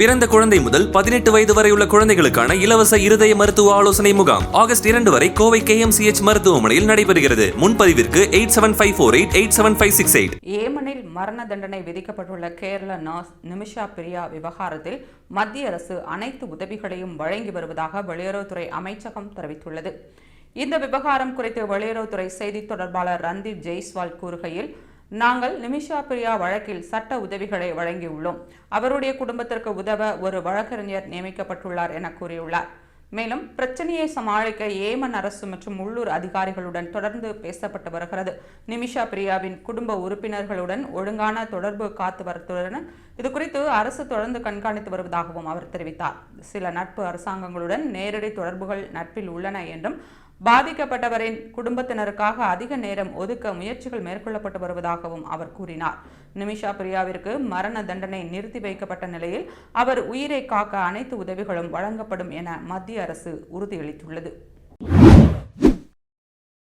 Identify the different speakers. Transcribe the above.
Speaker 1: பிறந்த குழந்தை முதல் பதினெட்டு வயது வரை உள்ள குழந்தைகளுக்கான இலவச இருதய மருத்துவ ஆலோசனை முகாம் ஆகஸ்ட் இரண்டு வரை கோவை கேஎம்சிஎச் மருத்துவமனையில் நடைபெறுகிறது. முன்பதிவிற்கு eight seven five four eight eight seven five six eight.
Speaker 2: ஏமனில் மரண தண்டனை விதிக்கப்பட்டுள்ள கேரள நர்ஸ் நிமிஷா பிரியா விவகாரத்தில் மத்திய அரசு அனைத்து உதவிகளையும் வழங்கி வருவதாக வெளியுறவுத்துறை அமைச்சகம் தெரிவித்துள்ளது. இந்த விவகாரம் குறித்து வெளியுறவுத்துறை செய்தி தொடர்பாளர் ரந்தீப் ஜெய்ஸ்வால் கூறுகையில் நாங்கள் நிமிஷா பிரியா வழக்கில் சட்ட உதவிகளை வழங்கியுள்ளோம். அவருடைய குடும்பத்திற்கு உதவ ஒரு வழக்கறிஞர் நியமிக்கப்பட்டுள்ளார் என கூறியுள்ளார். மேலும் பிரச்சனையை சமாளிக்க ஏமன் அரசு மற்றும் உள்ளூர் அதிகாரிகளுடன் தொடர்ந்து பேசப்பட்டு வருகிறது. நிமிஷா பிரியாவின் குடும்ப உறுப்பினர்களுடன் ஒழுங்கான தொடர்பு காத்து வருவதுடன் இது குறித்து அரசு தொடர்ந்து கண்காணித்து வருவதாகவும் அவர் தெரிவித்தார். சில நட்பு அரசாங்கங்களுடன் நேரடி தொடர்புகள் நட்பில் உள்ளன என்றும் பாதிக்கப்பட்டவரின் குடும்பத்தினருக்காக அதிக நேரம் ஒதுக்க முயற்சிகள் மேற்கொள்ளப்பட்டு வருவதாகவும் அவர் கூறினார். நிமிஷா பிரியாவிற்கு மரண தண்டனை நிறுத்தி வைக்கப்பட்ட நிலையில் அவர் உயிரை காக்க அனைத்து உதவிகளும் வழங்கப்படும் என மத்திய அரசு உறுதியளித்துள்ளது.